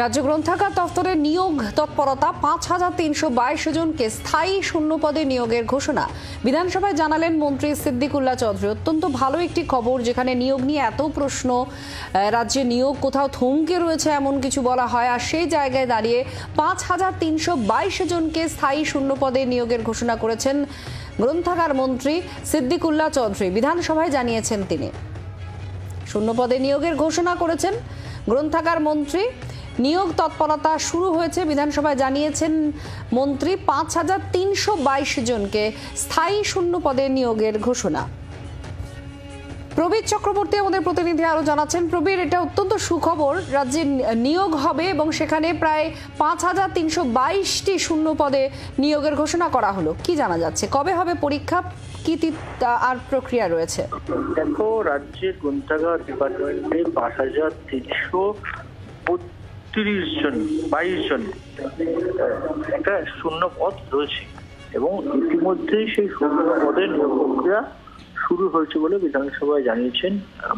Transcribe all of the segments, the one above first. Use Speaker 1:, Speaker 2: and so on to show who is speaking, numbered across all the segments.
Speaker 1: রাজ্য গ্রন্থাগার দপ্তরের নিয়োগ তৎপরতা পাঁচ হাজার তিনশো বাইশ জনকে স্থায়ী শূন্য পদে নিয়োগের ঘোষণা। বিধানসভায় জানালেন মন্ত্রী সিদ্দিকুল্লাহ চৌধুরী। অত্যন্ত ভালো একটি খবর যেখানে নিয়োগ নিয়ে এত প্রশ্ন রাজ্যে নিয়োগ কোথাও থমকে রয়েছে এমন কিছু বলা হয়। আর সেই জায়গায় দাঁড়িয়ে পাঁচ হাজার তিনশো বাইশ জনকে স্থায়ী শূন্য পদে নিয়োগের ঘোষণা করেছেন গ্রন্থাগার মন্ত্রী সিদ্দিকুল্লাহ চৌধুরী। বিধানসভায় জানিয়েছেন তিনি। শূন্য পদে নিয়োগের ঘোষণা করেছেন গ্রন্থাগার মন্ত্রী নিয়োগ তৎপরতা শুরু হয়েছে। বিধানসভায় জানিয়েছেন মন্ত্রী, পাঁচ হাজার তিনশো বাইশ জনকে স্থায়ী শূন্য পদে নিয়োগের ঘোষণা। প্রবীর চক্রবর্তী আমাদের প্রতিনিধি আরও জানাচ্ছেন, প্রবীর, এটা অত্যন্ত সুখবর, রাজ্যে নিয়োগ হবে এবং সেখানে প্রায় পাঁচ হাজার তিনশো বাইশটি শূন্য পদে নিয়োগের ঘোষণা করা হলো। কি জানা যাচ্ছে? কবে হবে পরীক্ষা? কি আর প্রক্রিয়া রয়েছে?
Speaker 2: দেখো, রাজ্যের গ্রন্থাগার ডিপার্টমেন্টে পাঁচ হাজার তিনশো বত্রিশ জন, বাইশ জন। একটা শূন্য পদ রয়েছে এবং ইতিমধ্যেই সেই শূন্য পদের নিয়োগ প্রক্রিয়া শুরু হয়েছে বলে বিধানসভায় জানিয়েছেন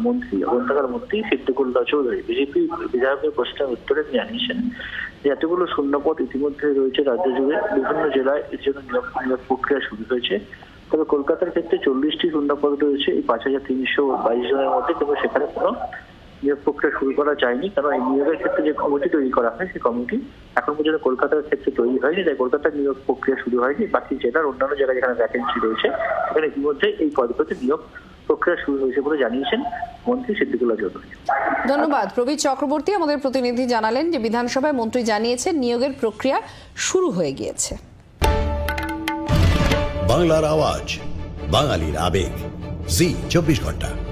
Speaker 2: মন্ত্রী গ্রন্থাগার মন্ত্রী সিদ্দিকুল্লাহ চৌধুরী। বিজেপি বিধায়কের প্রশ্নের উত্তরে জানিয়েছেন যে, এতগুলো শূন্যপদ ইতিমধ্যে রয়েছে রাজ্য জুড়ে। বিভিন্ন জেলায় এর জন্য নিয়োগ নিয়োগ প্রক্রিয়া শুরু হয়েছে। তবে কলকাতার ক্ষেত্রে চল্লিশটি শূন্যপদ রয়েছে। এই পাঁচ হাজার তিনশো বাইশ জনের মধ্যে তবে সেখানে কোনো নিয়োগ প্রক্রিয়া শুরু করা যায়নি কারণ এই নিয়োগের ক্ষেত্রে যে কমিটি তৈরি করা হয় সেই কমিটি এখন পর্যন্ত কলকাতার ক্ষেত্রে তৈরি হয়নি তাই কলকাতার নিয়োগ প্রক্রিয়া শুরু হয়নি। বাকি জেলার অন্যান্য জায়গায় যেখানে ভ্যাকেন্সি রয়েছে সেখানে ইতিমধ্যে এই পদগুলোতে নিয়োগ প্রক্রিয়া শুরু হয়েছে বলে জানিয়েছেন মন্ত্রী সিদ্দিকুল্লাহ চৌধুরী।
Speaker 1: ধন্যবাদ। প্রবীর চক্রবর্তী আমাদের প্রতিনিধি জানালেন যে বিধানসভায় মন্ত্রী জানিয়েছেন নিয়োগের প্রক্রিয়া শুরু হয়ে গিয়েছে।
Speaker 3: বাংলার আওয়াজ বাঙালির আবেগ। জি চব্বিশ ঘণ্টা।